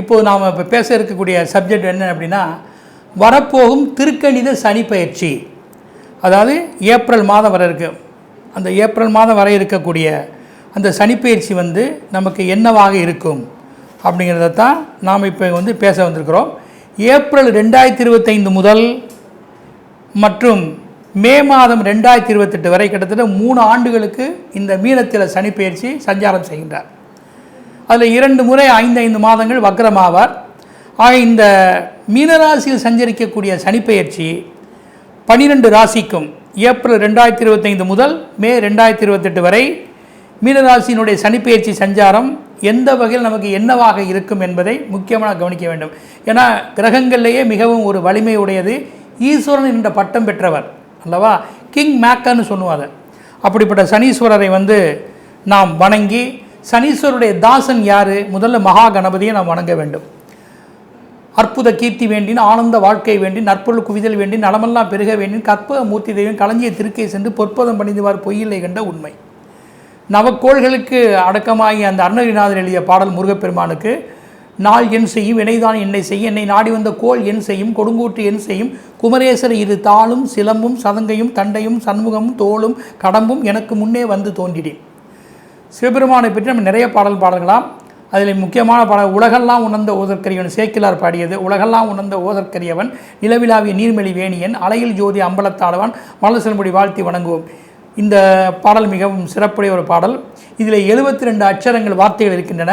இப்போது நாம் இப்போ பேச இருக்கக்கூடிய சப்ஜெக்ட் என்ன அப்படின்னா வரப்போகும் திருக்கணித சனி பயிற்சி. அதாவது ஏப்ரல் மாதம் வர இருக்கு. அந்த ஏப்ரல் மாதம் வர இருக்கக்கூடிய அந்த சனிப்பயிற்சி வந்து நமக்கு என்னவாக இருக்கும் அப்படிங்கிறத தான் நாம் இப்போ வந்து பேச வந்திருக்கிறோம். ஏப்ரல் ரெண்டாயிரத்தி இருபத்தைந்து முதல் மற்றும் மே மாதம் ரெண்டாயிரத்தி இருபத்தெட்டு வரை கிட்டத்தட்ட மூணு ஆண்டுகளுக்கு இந்த மீனத்தில் சனிப்பெயர்ச்சி சஞ்சாரம் செய்கின்றார். அதில் இரண்டு முறை ஐந்து ஐந்து மாதங்கள் வக்ரமாவார். ஆக இந்த மீனராசியில் சஞ்சரிக்கக்கூடிய சனிப்பெயர்ச்சி பனிரெண்டு ராசிக்கும் ஏப்ரல் ரெண்டாயிரத்தி இருபத்தைந்து முதல் மே ரெண்டாயிரத்தி இருபத்தெட்டு வரை மீனராசியினுடைய சனிப்பெயர்ச்சி சஞ்சாரம் எந்த வகையில் நமக்கு என்னவாக இருக்கும் என்பதை முக்கியமாக கவனிக்க வேண்டும். ஏன்னா கிரகங்கள்லேயே மிகவும் ஒரு வலிமை உடையது. ஈஸ்வரன் என்ற பட்டம் பெற்றவர். அல்லவா? கிங் மேக்கன்னு சொல்லுவாங்க. அப்படிப்பட்ட சனீஸ்வரரை வந்து நாம் வணங்கி சனீஸ்வருடைய தாசன் யார்? முதல்ல மகா கணபதியை நாம் வணங்க வேண்டும். அற்புத கீர்த்தி வேண்டின் ஆனந்த வாழ்க்கை வேண்டி நற்பொருள் குவிதல் வேண்டி நலமெல்லாம் பெருக வேண்டின் கற்பக மூர்த்தி தெய்வம் களஞ்சிய திருக்கை சென்று பொற்பதம் பணிந்துவார் பொய்யில்லை கண்ட உண்மை. நவக்கோள்களுக்கு அடக்கமாகி அந்த அருணகிரிநாதர் எழுதிய பாடல் முருகப்பெருமானுக்கு நாள் என் செய்யும் வினைதான் என்னை செய்யும் என்னை நாடி வந்த கோள் என் செய்யும் கொடுங்கூற்று என் செய்யும். குமரேசர் இரு தாளும் சிலம்பும் சதங்கையும் தண்டையும் சண்முகமும் தோளும் கடம்பும் எனக்கு முன்னே வந்து தோன்றினேன் சிவபெருமானை பற்றி நம்ம நிறைய பாடல் பாடல்களாம் அதில் முக்கியமான பாடல் உலகெல்லாம் உணர்ந்த ஓதற்கரியவன் சேக்கிலார் பாடியது உலகெல்லாம் உணர்ந்த ஓதற்கரியவன் நிலவிலாவிய நீர்மெளி வேணியன் அலையில் ஜோதி அம்பலத்தாளவன் மலசல்முடி வாழ்த்தி வணங்குவோம். இந்த பாடல் மிகவும் சிறப்புடைய ஒரு பாடல். இதில் எழுபத்தி ரெண்டு அட்சரங்கள் வார்த்தைகள் இருக்கின்றன.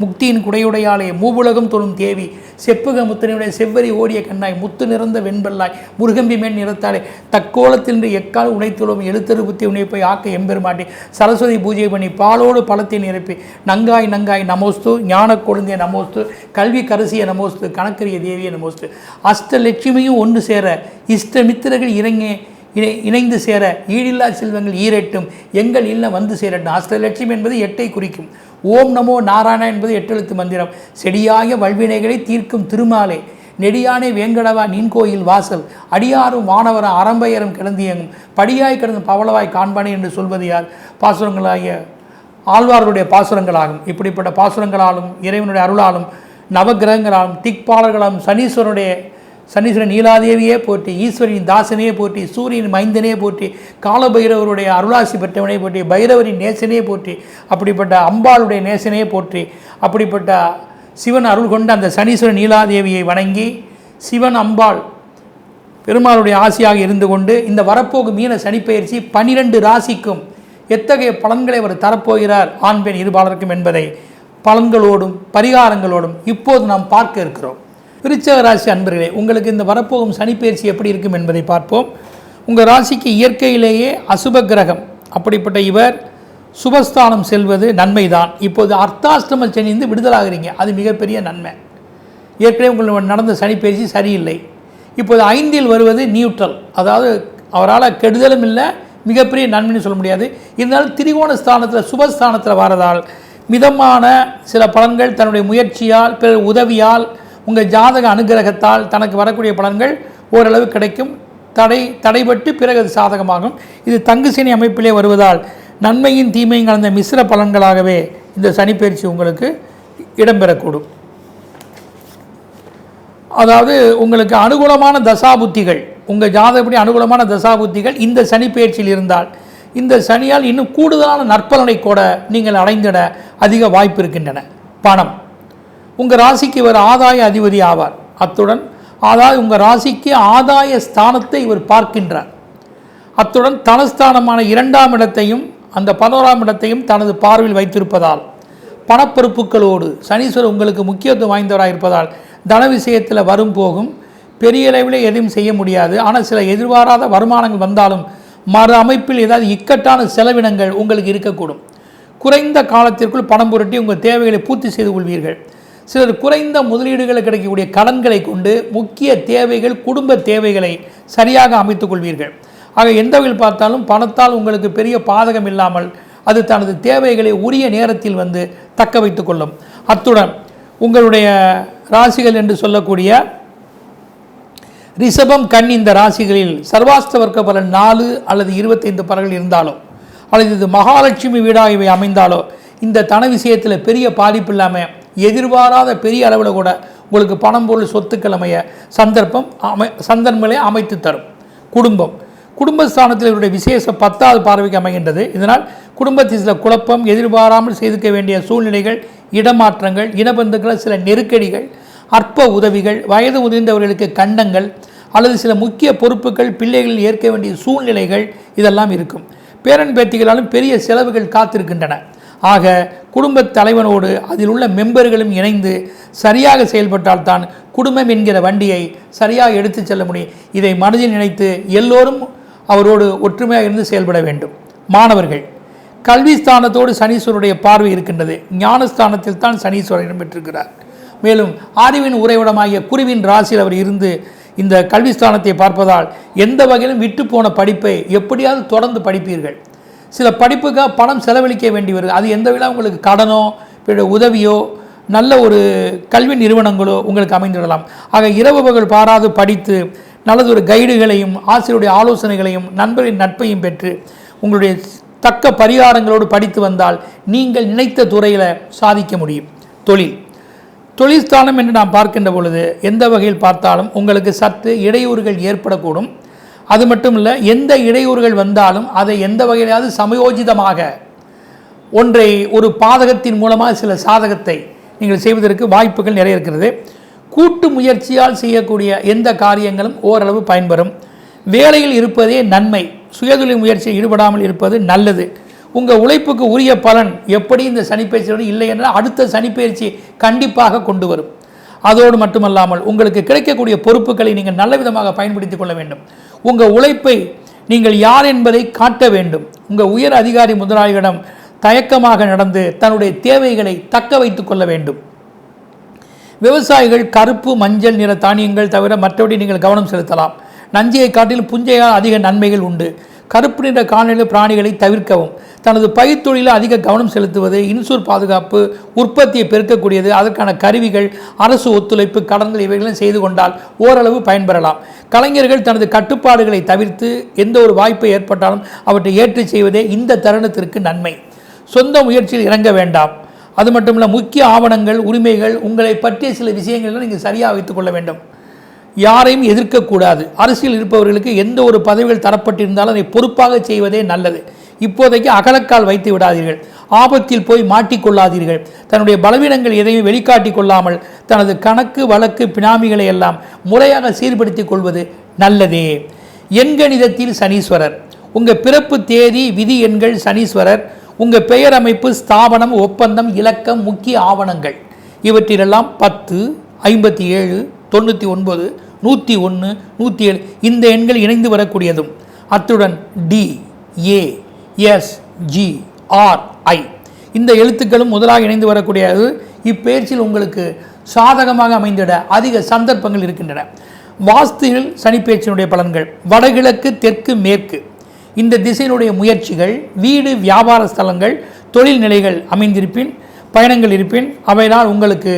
முக்தியின் குடையுடையாலே மூவுலகம் தொழும் தேவி. செப்புக முத்தனுடைய செவ்வரி ஓடிய கண்ணாய் முத்து நிறந்த வெண்பல்லாய் முருகம்பி மேன் நிறத்தாலே தக்கோலத்தில் எக்கால் உனைத்துளும் எழுத்தரு புத்தி ஆக்க எம்பெருமாட்டி. சரஸ்வதி பூஜை பண்ணி பாலோடு பழத்தை நிரப்பி. நங்காய் நங்காய் நமோஸ்து ஞான கொழுந்திய நமோஸ்து கல்வி கரசிய நமோஸ்து கணக்கரிய தேவிய நமோஸ்து. அஷ்டலட்சுமியும் ஒன்று சேர இஷ்டமித்திரர்கள் இறங்கி இணை இணைந்து சேர ஈடில்லா செல்வங்கள் ஈரெட்டும் எங்கள் இல்லம் வந்து சேரட்டும். அஷ்டலட்சுமி என்பது எட்டை குறிக்கும். ஓம் நமோ நாராயணா என்பது எட்டெழுத்து மந்திரம். செடியாய வல்வினைகளை தீர்க்கும் திருமாலை. நெடியானே வேங்கடவா நின் கோயில் வாசல். அடியாரும் வானவரும் அரம்பையரும் கிடந்தியங்கும் படியாய் கிடந்து பவளவாய் காண்பானே என்று சொல்வது யார்? பாசுரங்களாகிய ஆழ்வார்களுடைய பாசுரங்களாகும். இப்படிப்பட்ட பாசுரங்களாலும் இறைவனுடைய அருளாலும் நவகிரகங்களாலும் திக்பாலர்களாலும் சனீஸ்வரனுடைய சனீஸ்வரன் நீலாதேவியே போற்றி ஈஸ்வரின் தாசனே போற்றி சூரியன் மைந்தனே போற்றி காலபைரவருடைய அருளாசி பெற்றவனே போற்றி பைரவரின் நேசனே போற்றி அப்படிப்பட்ட அம்பாளுடைய நேசனே போற்றி அப்படிப்பட்ட சிவன் அருள் கொண்ட அந்த சனீஸ்வரன் நீலாதேவியை வணங்கி சிவன் அம்பாள் பெருமாளுடைய ஆசியாக இருந்து கொண்டு இந்த வரப்போக்கு மீன சனிப்பெயர்ச்சி பனிரெண்டு ராசிக்கும் எத்தகைய பலன்களை அவர் தரப்போகிறார் ஆண் பெண் இருபாலருக்கும் என்பதை பலன்களோடும் பரிகாரங்களோடும் இப்போது நாம் பார்க்க இருக்கிறோம். விருச்சக ராசி அன்பர்களே உங்களுக்கு இந்த வரப்போகும் சனிப்பெயர்ச்சி எப்படி இருக்கும் என்பதை பார்ப்போம். உங்கள் ராசிக்கு இயற்கையிலேயே அசுப கிரகம். அப்படிப்பட்ட இவர் சுபஸ்தானம் செல்வது நன்மைதான். இப்போது அர்த்தாஷ்டம சனிந்து விடுதலாகிறீங்க. அது மிகப்பெரிய நன்மை. ஏற்கனவே உங்களுக்கு நடந்த சனிப்பெயர்ச்சி சரியில்லை. இப்போது ஐந்தில் வருவது நியூட்ரல். அதாவது அவரால் கெடுதலும் இல்லை மிகப்பெரிய நன்மைன்னு சொல்ல முடியாது. இருந்தாலும் திரிகோண ஸ்தானத்தில் சுபஸ்தானத்தில் வரதால் மிதமான சில பலன்கள் தன்னுடைய முயற்சியால் பிறர் உதவியால் உங்கள் ஜாதக அனுகிரகத்தால் தனக்கு வரக்கூடிய பலன்கள் ஓரளவு கிடைக்கும். தடை தடைபட்டு பிறகு அது சாதகமாகும். இது தங்கு சனி அமைப்பிலே வருவதால் நன்மையும் தீமையும் கலந்த மிஸ்ர பலன்களாகவே இந்த சனிப்பெயர்ச்சி உங்களுக்கு இடம்பெறக்கூடும். அதாவது உங்களுக்கு அனுகூலமான தசாபுத்திகள் உங்கள் ஜாதகப்படி அனுகூலமான தசாபுத்திகள் இந்த சனிப்பெயர்ச்சியில் இருந்தால் இந்த சனியால் இன்னும் கூடுதலான நற்பலனை கூட நீங்கள் அடைந்திட அதிக வாய்ப்பு இருக்கின்றன. பணம். உங்கள் ராசிக்கு இவர் ஆதாய அதிபதி ஆவார். அத்துடன் அதாவது உங்கள் ராசிக்கு ஆதாய ஸ்தானத்தை இவர் பார்க்கின்றார். அத்துடன் தனஸ்தானமான இரண்டாம் இடத்தையும் அந்த பதினோராம் இடத்தையும் தனது பார்வையில் வைத்திருப்பதால் பணப்பொறுப்புகளோடு சனீஸ்வரர் உங்களுக்கு முக்கியத்துவம் வாய்ந்தவராக இருப்பதால் தன விஷயத்தில் வரும் போகும். பெரிய அளவில் எதையும் செய்ய முடியாது. ஆனால் சில எதிர்பாராத வருமானங்கள் வந்தாலும் மறு அமைப்பில் ஏதாவது இக்கட்டான செலவினங்கள் உங்களுக்கு இருக்கக்கூடும். குறைந்த காலத்திற்குள் பணம் புரட்டி உங்கள் தேவைகளை பூர்த்தி செய்து கொள்வீர்கள். சிலர் குறைந்த முதலீடுகள் கிடைக்கக்கூடிய கடன்களை கொண்டு முக்கிய தேவைகள் குடும்ப தேவைகளை சரியாக அமைத்துக் கொள்வீர்கள். ஆக எந்த வகையில் பார்த்தாலும் பணத்தால் உங்களுக்கு பெரிய பாதகம் இல்லாமல் அது தனது தேவைகளை உரிய நேரத்தில் வந்து தக்க வைத்துக் கொள்ளும். அத்துடன் உங்களுடைய ராசிகள் என்று சொல்லக்கூடிய ரிஷபம் கண் இந்த ராசிகளில் சர்வாஸ்தவர்க்க பலன் நாலு அல்லது இருபத்தைந்து பலன்கள் இருந்தாலோ அல்லது இது மகாலட்சுமி வீடாக இவை அமைந்தாலோ இந்த தன விஷயத்தில் பெரிய பாதிப்பு இல்லாமல் எதிர்பாராத பெரிய அளவில் கூட உங்களுக்கு பணம் பொருள் சொத்துக்கள் அமைய சந்தர்ப்பம் அமை சந்தர்ப்பங்களை அமைத்து தரும். குடும்பம். குடும்பஸ்தானத்தில் இவருடைய விசேஷ பத்தாவது பார்வைக்கு அமைகின்றது. இதனால் குடும்பத்தில் சில குழப்பம் எதிர்பாராமல் செய்துக்க வேண்டிய சூழ்நிலைகள் இடமாற்றங்கள் இனபந்துக்கள் சில நெருக்கடிகள் அற்ப உதவிகள் வயது முதிர்ந்தவர்களுக்கு கண்டங்கள் அல்லது சில முக்கிய பொறுப்புகள் பிள்ளைகளில் ஏற்க வேண்டிய சூழ்நிலைகள் இதெல்லாம் இருக்கும். பேரன் பேத்திகளாலும் பெரிய செலவுகள் காத்திருக்கின்றன. ஆக குடும்பத் தலைவனோடு அதில் உள்ள மெம்பர்களும் இணைந்து சரியாக செயல்பட்டால்தான் குடும்பம் என்கிற வண்டியை சரியாக எடுத்துச் செல்ல முடியும். இதை மனதில் நினைத்து எல்லோரும் அவரோடு ஒற்றுமையாக இருந்து செயல்பட வேண்டும். மாணவர்கள் கல்வி ஸ்தானத்தோடு சனீஸ்வருடைய பார்வை இருக்கின்றது. ஞானஸ்தானத்தில் தான் சனீஸ்வரர் இடம்பெற்றிருக்கிறார் மேலும் ஆறிவின் உறைவிடமாகிய குருவின் ராசியில் அவர் இருந்து இந்த கல்வி ஸ்தானத்தை பார்ப்பதால் எந்த வகையிலும் விட்டு போன படிப்பை எப்படியாவது தொடர்ந்து படிப்பீர்கள். சில படிப்புக்காக பணம் செலவழிக்க வேண்டி வருது. அது எந்த விழா உங்களுக்கு கடனோ பிற உதவியோ நல்ல ஒரு கல்வி நிறுவனங்களோ உங்களுக்கு அமைந்துவிடலாம் ஆக இரவு பகல் பாராது படித்து நல்லது ஒரு கைடுகளையும் ஆசிரியருடைய ஆலோசனைகளையும் நண்பரின் நட்பையும் பெற்று உங்களுடைய தக்க பரிகாரங்களோடு படித்து வந்தால் நீங்கள் நினைத்த துறையில் சாதிக்க முடியும். தொழில். தொழில்ஸ்தானம் என்று நாம் பார்க்கின்ற பொழுது எந்த வகையில் பார்த்தாலும் உங்களுக்கு சற்று இடையூறுகள் ஏற்படக்கூடும். அது மட்டும் இல்லை எந்த இடையூறுகள் வந்தாலும் அதை எந்த வகையிலாவது சமயோஜிதமாக ஒன்றை ஒரு பாதகத்தின் மூலமாக சில சாதகத்தை நீங்கள் செய்வதற்கு வாய்ப்புகள் நிறைய இருக்கிறது. கூட்டு முயற்சியால் செய்யக்கூடிய எந்த காரியங்களும் ஓரளவு பயன்பெறும். வேலையில் இருப்பதே நன்மை. சுயதொழில் முயற்சியில் ஈடுபடாமல் இருப்பது நல்லது. உங்கள் உழைப்புக்கு உரிய பலன் எப்படி இந்த சனிப்பயிற்சியோடு இல்லை என்றால் அடுத்த சனிப்பயிற்சி கண்டிப்பாக கொண்டு வரும். அதோடு மட்டுமல்லாமல் உங்களுக்கு கிடைக்கக்கூடிய பொறுப்புகளை நீங்கள் நல்ல விதமாக பயன்படுத்திக் கொள்ள வேண்டும். உங்கள் உழைப்பை நீங்கள் யார் என்பதை காட்ட வேண்டும். உங்கள் உயர் அதிகாரி முதலாளிகளிடம் தயக்கமாக நடந்து தன்னுடைய தேவைகளை தக்க வைத்து கொள்ள வேண்டும். விவசாயிகள் கருப்பு மஞ்சள் நிற தானியங்கள் தவிர மற்றபடி நீங்கள் கவனம் செலுத்தலாம். நஞ்சியை காட்டிலும் புஞ்சையால் அதிக நன்மைகள் உண்டு. கருப்பு நிற கால்நிலை பிராணிகளை தவிர்க்கவும். தனது பயிர் தொழிலில் அதிக கவனம் செலுத்துவது இன்சூர் பாதுகாப்பு உற்பத்தியை பெருக்கக்கூடியது அதற்கான கருவிகள் அரசு ஒத்துழைப்பு கடன்கள் இவைகளும் செய்து கொண்டால் ஓரளவு பயன்பெறலாம். கலைஞர்கள் தனது கட்டுப்பாடுகளை தவிர்த்து எந்த ஒரு வாய்ப்பு ஏற்பட்டாலும் அவற்றை ஏற்றுச் செய்வதே இந்த தருணத்திற்கு நன்மை. சொந்த முயற்சியில் இறங்க வேண்டாம். அது மட்டுமல்ல முக்கிய ஆவணங்கள் உரிமைகள் உங்களை பற்றிய சில விஷயங்களில் நீங்கள் சரியாக வைத்துக்கொள்ள வேண்டும். யாரையும் எதிர்க்கக்கூடாது. அரசியல் இருப்பவர்களுக்கு எந்த ஒரு பதவிகள் தரப்பட்டிருந்தாலும் அதை பொறுப்பாக செய்வதே நல்லது. இப்போதைக்கு அகலக்கால் வைத்து விடாதீர்கள். ஆபத்தில் போய் மாட்டிக்கொள்ளாதீர்கள். தன்னுடைய பலவீனங்கள் எதையும் வெளிக்காட்டிக் கொள்ளாமல் தனது கணக்கு வழக்கு பினாமிகளை எல்லாம் முறையாக சீர்படுத்திக் கொள்வது நல்லதே. எண்கணிதத்தில் சனீஸ்வரர். உங்கள் பிறப்பு தேதி விதி எண்கள் சனீஸ்வரர். உங்கள் பெயர் அமைப்பு ஸ்தாபனம் ஒப்பந்தம் இலக்கம் முக்கிய ஆவணங்கள். இவற்றிலெல்லாம் பத்து ஐம்பத்தி ஏழு தொண்ணூற்றி ஒன்பது நூற்றி ஒன்று நூற்றி ஏழு இந்த எண்கள் இணைந்து வரக்கூடியதும். அத்துடன் T A S G R I இந்த எழுத்துக்களும் முதலாக இணைந்து வரக்கூடியது. இப்பெயர்ச்சியில் உங்களுக்கு சாதகமாக அமைந்திட அதிக சந்தர்ப்பங்கள் இருக்கின்றன. வாஸ்துவில் சனிப்பெயர்ச்சியினுடைய பலன்கள் வடகிழக்கு தெற்கு மேற்கு. இந்த திசையினுடைய முயற்சிகள் வீடு வியாபார ஸ்தலங்கள் தொழில் நிலைகள் அமைந்திருப்பின் பயணங்கள் இருப்பின் அவையினால் உங்களுக்கு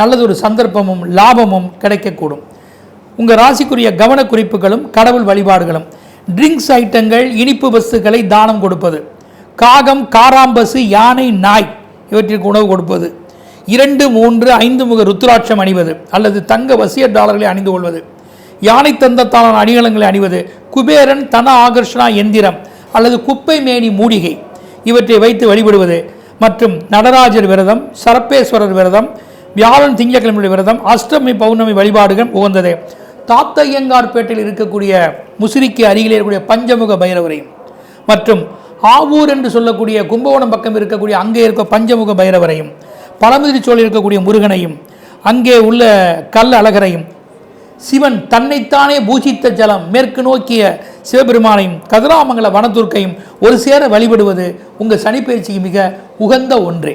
நல்லதொரு சந்தர்ப்பமும் லாபமும் கிடைக்கக்கூடும். உங்கள் ராசிக்குரிய கவன குறிப்புகளும் கடவுள் வழிபாடுகளும் ட்ரிங்க்ஸ் ஐட்டங்கள் இனிப்பு வஸ்துக்களை தானம் கொடுப்பது. காகம் காராம்பசு யானை நாய் இவற்றிற்கு உணவு கொடுப்பது. இரண்டு மூன்று ஐந்து முக ருத்ராட்சம் அணிவது அல்லது தங்க வசிய டாலர்களை அணிந்து கொள்வது. யானை தந்தத்தாலான அணிகலங்களை அணிவது. குபேரன் தன ஆகர்ஷணா எந்திரம் அல்லது குப்பை மேனி மூலிகை இவற்றை வைத்து வழிபடுவது. மற்றும் நடராஜர் விரதம் சரப்பேஸ்வரர் விரதம் வியாழன் திங்கட்கிழமை விரதம் அஷ்டமி பௌர்ணமி வழிபாடுகள் உகந்தது. தாத்தையங்கார்பேட்டையில் இருக்கக்கூடிய முசிறிக்கு அருகிலே இருக்கக்கூடிய பஞ்சமுக பைரவரையும் மற்றும் ஆவூர் என்று சொல்லக்கூடிய கும்பகோணம் பக்கம் இருக்கக்கூடிய அங்கே இருக்க பஞ்சமுக பைரவரையும் பழமுதிரிச்சோழில் இருக்கக்கூடிய முருகனையும் அங்கே உள்ள கல் அழகரையும் சிவன் தன்னைத்தானே பூஜித்த ஜலம் மேற்கு நோக்கிய சிவபெருமானையும் கதிராமங்கல வனதுர்க்கையும் ஒரு சேர வழிபடுவது உங்கள் சனிப்பயிற்சிக்கு மிக உகந்த ஒன்றே.